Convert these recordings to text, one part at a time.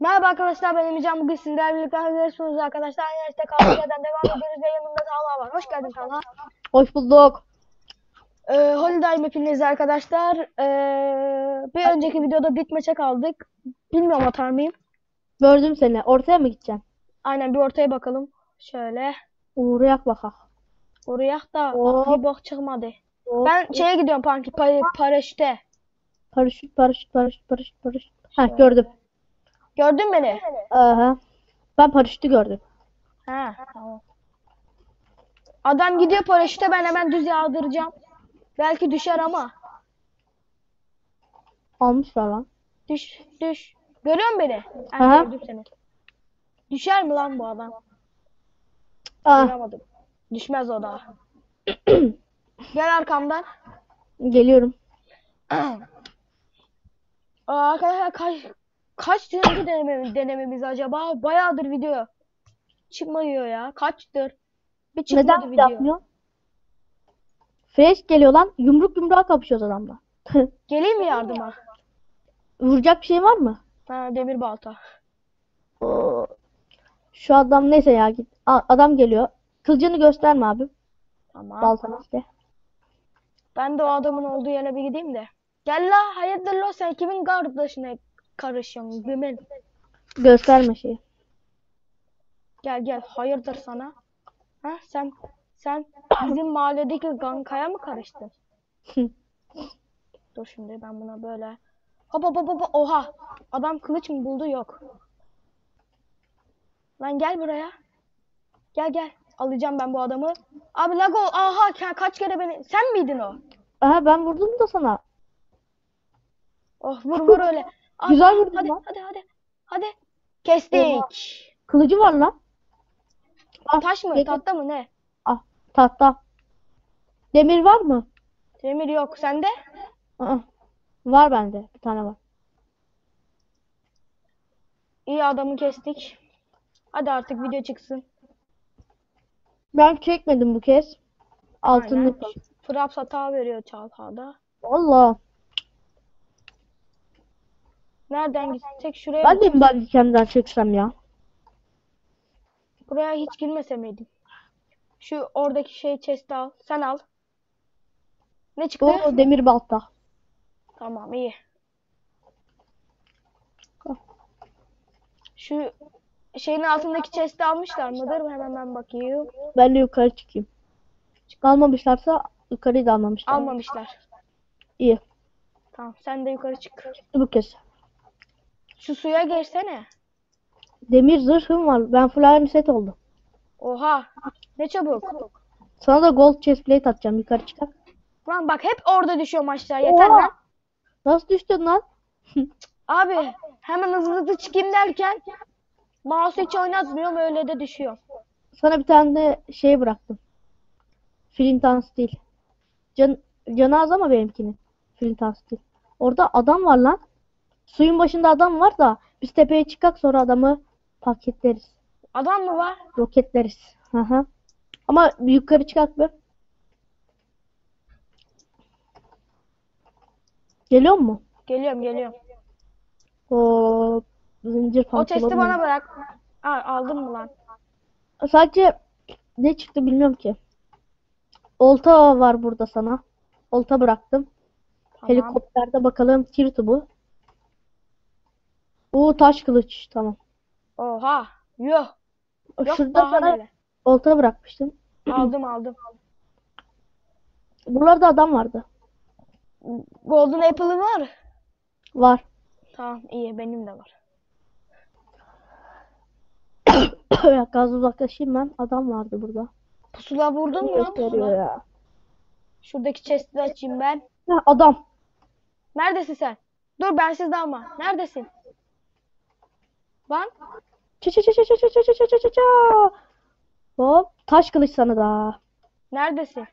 Merhaba arkadaşlar ben Emircan bugün sizlerle birlikte hazırlıyorsunuz arkadaşlar. Yine işte kaldığımız yerden devam ediyoruz ve yanımda Talha var. Hoş geldin Talha. Hoş bulduk. Ee, Holiday mapindeyiz arkadaşlar. Ee, bir önceki videoda dit maça kaldık. Bilmiyorum atar mıyım. Gördüm seni. Ortaya mı gideceksin? Aynen bir ortaya bakalım. Şöyle. Uğrayak bakak. Oraya da Hop. bir bok çıkmadı. Hop. Ben şeye gidiyorum panki pa paraşüte. Paraşüt, paraşüt, paraşüt, paraşüt, paraşüt. Ha gördüm. Gördün beni? Aha. Ben paraşütü gördüm. Ha tamam. Adam gidiyor paraşüte ben hemen düz yağdıracağım. Belki düşer ama. Almışlar lan. Düş, düş. Görüyor musun beni? Ha, Aha. gördüm seni. Düşer mi lan bu adam? Ah, Göremedim. Düşmez o da. Gel arkamdan. geliyorum. Aa, arkadaşlar kaç kaç tane deneme, denememiz acaba? Bayağıdır video çıkmıyor ya. Kaçtır? Bir çıkmadı Neden video. yapmıyor? Fresh geliyor lan. Yumruk yumruğa kapışıyoruz adamla. Geleyim mi yardıma? Vuracak bir şey var mı? Ha, demir balta. Oo. Şu adam neyse ya git. A- adam geliyor. Kılıcını gösterme abi. Tamam. Baltanı işte. Ben de o adamın olduğu yere bir gideyim de. Gel la hayırdır lo sen kimin kardeşine karışıyorsun Gümen? Gösterme şeyi. Gel gel hayırdır sana? Ha sen sen bizim mahalledeki gankaya mı karıştın? Dur şimdi ben buna böyle hop hop hop hop oha adam kılıç mı buldu yok. Lan gel buraya. Gel gel alacağım ben bu adamı. Abi Lago aha ka- kaç kere beni sen miydin o? Aha ben vurdum da sana. Oh vur vur öyle. Aa, Güzel vurdun hadi lan. hadi hadi hadi. Kestik. Kılıcı var lan. Ah, Taş mı? yedim. Tahta mı ne? Ah, tahta. Demir var mı? Demir yok. Sende? Aa, var bende. Bir tane var. İyi adamı kestik. Hadi artık video çıksın. Ben çekmedim bu kez. Altınlık. Fraps hata veriyor Çalha'da. Allah. Nereden gitsek şuraya Ben de mi bari kendimden çeksem ya? buraya hiç girmese miydim? Şu oradaki şey chest'i al. Sen al. Ne çıktı? O demir balta. Tamam iyi. Şu şeyin altındaki chest'i almışlar mıdır? Hemen ben bakayım. Ben de yukarı çıkayım. Almamışlarsa yukarıyı da almamışlar. Almamışlar. İyi. Tamam sen de yukarı çık. Çıktı bu kez. Şu suya girsene. Demir zırhım var. Ben iron set oldum. Oha. Ne çabuk. Sana da gold chestplate atacağım. Yukarı çıkar. Lan bak hep orada düşüyorum aşağı. Yeter Oha! lan. Nasıl düştün lan? Abi hemen hızlı hızlı çıkayım derken mouse hiç oynatmıyorum öyle de düşüyor. Sana bir tane de şey bıraktım. Flint Steel. Can, canı az ama benimkinin. Flint Steel. Orada adam var lan. Suyun başında adam var da biz tepeye çıkak sonra adamı paketleriz. Adam mı var? Roketleriz. Hı hı. Ama yukarı çıkak bir. Geliyor mu? Geliyorum geliyorum. O zincir O testi pantolon. bana bırak. Aa, aldın mı lan? Sadece ne çıktı bilmiyorum ki. Olta var burada sana. Olta bıraktım. Tamam. Helikopterde bakalım tir bu. Oo taş kılıç tamam. Oha. Yok Şurada daha sana neler. olta bırakmıştım. Aldım aldım. Buralarda adam vardı. Golden Apple'ın var. Var. Tamam iyi benim de var. Gaz uzaklaşayım ben. Adam vardı burada. Pusula vurdun mu? Gösteriyor Pusula. ya. Şuradaki chest'i açayım ben. Ha, adam. Neredesin sen? Dur bensiz dalma. Neredesin? Lan Çı çı çı çı çı çı çı çı çı çı çı. Hop. Taş kılıç sana da. neredesin?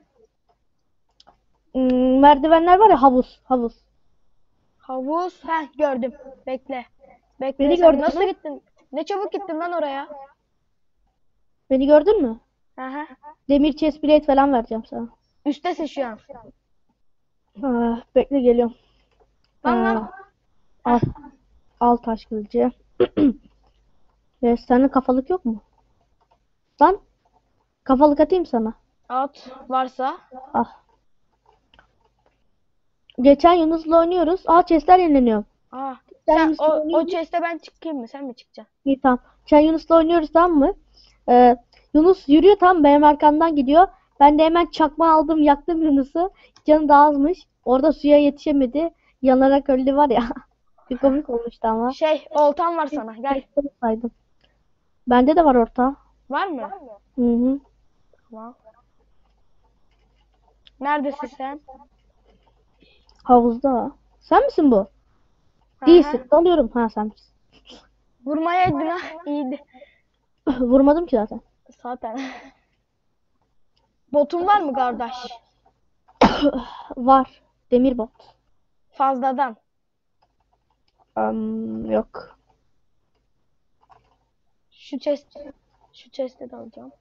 Hmm, merdivenler var ya havuz. Havuz. Havuz. Heh gördüm. Bekle. Bekle Beni gördün nasıl mü? gittin? Ne çabuk gittin lan oraya. Beni gördün mü? Aha. Demir chest plate falan vereceğim sana. Üstesin şu an. Ah, bekle geliyorum. Lan Aa, lan. al. Al taş kılıcı. Ya senin kafalık yok mu? Lan kafalık atayım sana. At varsa. Ah. Geçen Yunus'la oynuyoruz. Aa chestler yenileniyor. Aa, Sen sen o, o chest'e ben çıkayım mı? Sen mi çıkacaksın? İyi tamam. Geçen Yunus'la oynuyoruz tamam mı? Ee, Yunus yürüyor tamam benim arkamdan gidiyor. Ben de hemen çakma aldım yaktım Yunus'u. Canı da azmış. Orada suya yetişemedi. Yanarak öldü var ya. Bir komik olmuştu ama. Şey, oltan var sana. Gel. Saydım. Bende de var orta. Var mı? Hı hı. Tamam. Neredesin sen? Havuzda. Sen misin bu? Değilsin. Dalıyorum. Ha sen misin? Vurmayaydın ha. İyiydi. Vurmadım ki zaten. Zaten. Botun var mı kardeş? Var. Demir bot. Fazladan. Am, yok. Şu chest şu chest'e de alacağım.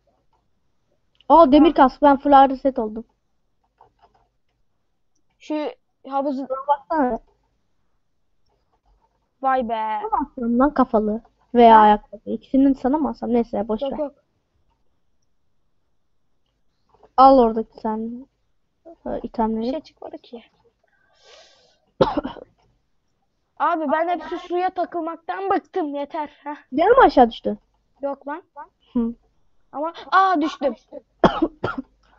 Aa demir kask. Ben full ağrı set oldum. Şu havuzu Baksana. vay be. Alsam lan kafalı veya ayakkabı. İkisini sana mı alsam? Neyse boş Yok ver. yok. Al oradaki sen e, Bir itemleri. şey çıkmadı ki. Abi ben hep şu suya takılmaktan bıktım yeter. Heh. Gene mi aşağı düştü? Yok lan. Hı. Ama aa düştüm.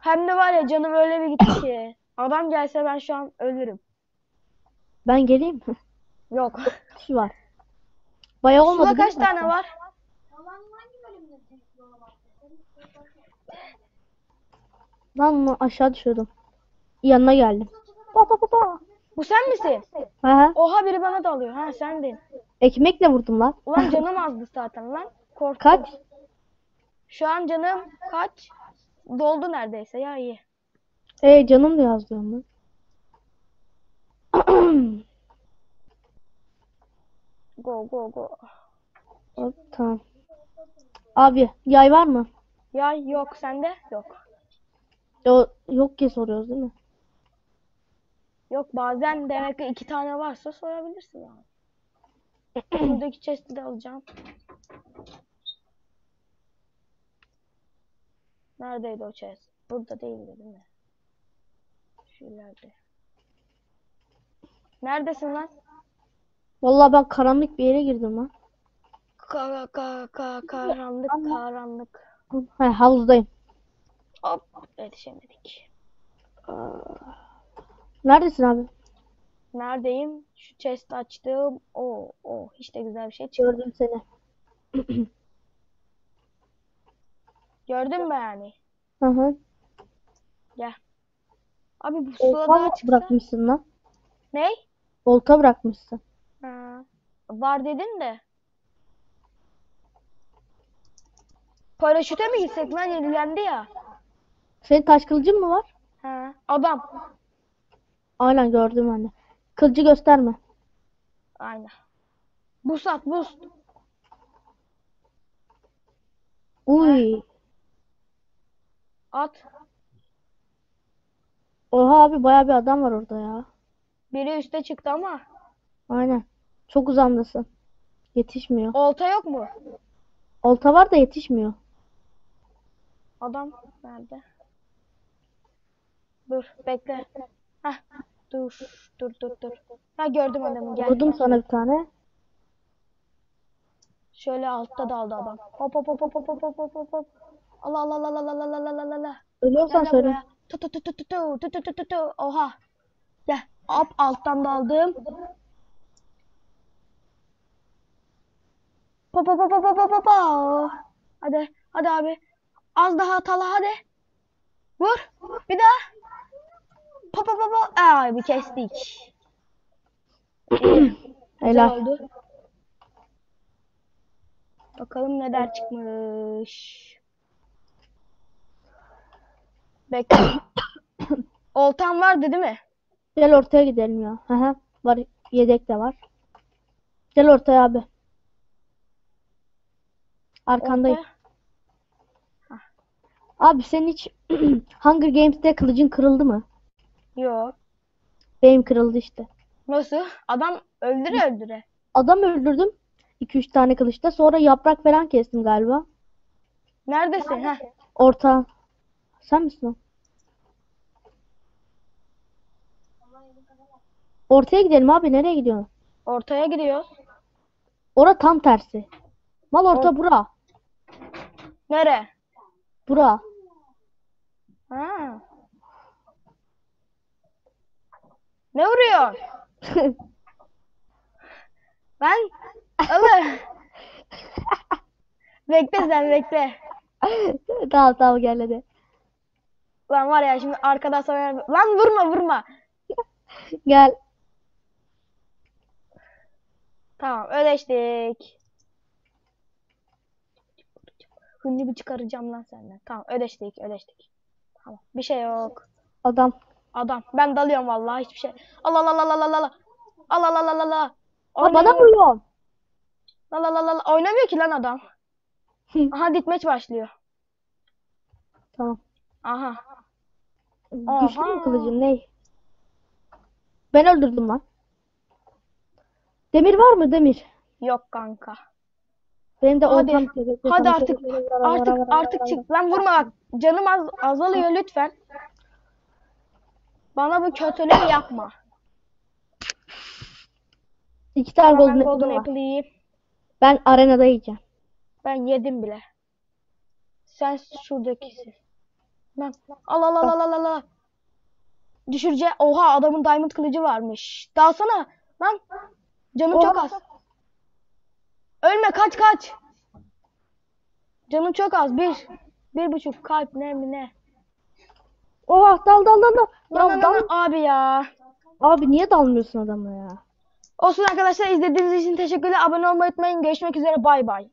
Hem de var ya canım öyle bir gitti ki. Adam gelse ben şu an ölürüm. Ben geleyim mi? Yok. Şu var. Bayağı olmadı Suda kaç tane var? Lan lan aşağı düşüyordum. Yanına geldim. Ba ba ba ba. Bu sen misin? Aha. Oha biri bana dalıyor. Ha sendin. Ekmekle vurdum lan. Ulan canım azdı zaten lan. Korktum. Kaç? Şu an canım kaç? Doldu neredeyse ya iyi. E canım da yazıyorum lan. Go go go. Hop, Tamam. Abi yay var mı? Ya yok sende? Yok. O, yok ki soruyoruz değil mi? Yok bazen demek ki iki tane varsa sorabilirsin yani. Buradaki chest'i de alacağım. Neredeydi o chest? Burada değildi değil mi? Şu ileride. Neredesin lan? Vallahi ben karanlık bir yere girdim lan. Ka ka ka karanlık karanlık. He havuzdayım. Hop yetişemedik. Neredesin abi? Neredeyim? Şu chest açtım. Oo, oo, hiç de güzel bir şey çıktı. Gördüm seni. Gördün mü yani? Hı hı. Gel. Abi bu Olta suda çıksa. bırakmışsın lan? Ne? Olta bırakmışsın. Ha. Var dedin de. Paraşüte mi gitsek lan yenilendi ya. Senin taş kılıcın mı var? Ha. Adam. Aynen gördüm anne. Kılıcı gösterme. Aynen. Buz at buz. Uy. At. Oha abi baya bir adam var orada ya. Biri üste çıktı ama. Aynen. Çok uzandasın. Yetişmiyor. Olta yok mu? Olta var da yetişmiyor. Adam nerede? Dur bekle. Heh. Dur dur dur dur. Ha gördüm adamı gel. Vurdum sana bir tane. Şöyle altta daldı adam. Hop hop hop hop hop hop hop hop hop. Allah Allah Allah Allah Allah Allah Allah Allah. Ölüyorsan söyle. Tu tu tu tu tu tu tu tu tu tu tu. Oha. Gel. Hop alttan daldım. Pop pop pop pop pop pop pop. Hadi hadi abi. Az daha Tala hadi. Vur. Bir daha. Pop pop. Aa bir kestik. Helal. oldu. Bakalım neler çıkmış. Bekle. Oltan vardı değil mi? Gel ortaya gidelim ya. Hı. Var. Yedek de var. Gel ortaya abi. Arkandayım. Ortaya. Abi senin hiç Hunger Games'te kılıcın kırıldı mı? Yok. Benim kırıldı işte. Nasıl? Adam öldüre öldüre. Adam öldürdüm. 2-3 tane kılıçta. Sonra yaprak falan kestim galiba. Neredesin? Heh. Orta. Sen misin o? Ortaya gidelim abi. Nereye gidiyorsun? Ortaya gidiyoruz. Ora tam tersi. Mal orta Or- bura. Nere? Bura. Ha. Ne vuruyor? Ben alır. bekle sen bekle. Tamam tamam gel hadi. Lan var ya şimdi arkadan sana lan vurma vurma. Gel. Tamam ödeştik. Hıncı bir çıkaracağım lan senden. Tamam ödeştik ödeştik. Tamam bir şey yok. Adam. Adam ben dalıyorum vallahi hiçbir şey. Allah Allah Allah Allah Allah. Allah Allah Allah Allah. Ha, bana vuruyor. La la la la la. Oynamıyor ki lan adam. Aha ditmeç başlıyor. Tamam. Aha. Güçlü mü kılıcın ne? Ben öldürdüm lan. Demir var mı demir? Yok kanka. Benim de Hadi. oltam. Hadi artık. Artık artık çık. Lan vurma bak. Canım az azalıyor lütfen. Bana bu kötülüğü yapma. İki tane Tamam, ben golden golden apple yiyeyim. Ben arenada yiyeceğim. Ben yedim bile. Sen şuradakisin. Lan al al al al al al. Düşürce oha adamın diamond kılıcı varmış. Dalsana. Lan canım çok Oha. az. Ölme kaç kaç. Canım çok az. Bir. Bir buçuk kalp ne mi ne. Oha dal dal dal dal. Lan lan dal. lan abi ya. Abi niye dalmıyorsun adamla ya? Olsun arkadaşlar izlediğiniz için teşekkürler. Abone olmayı unutmayın. Görüşmek üzere. Bay bay.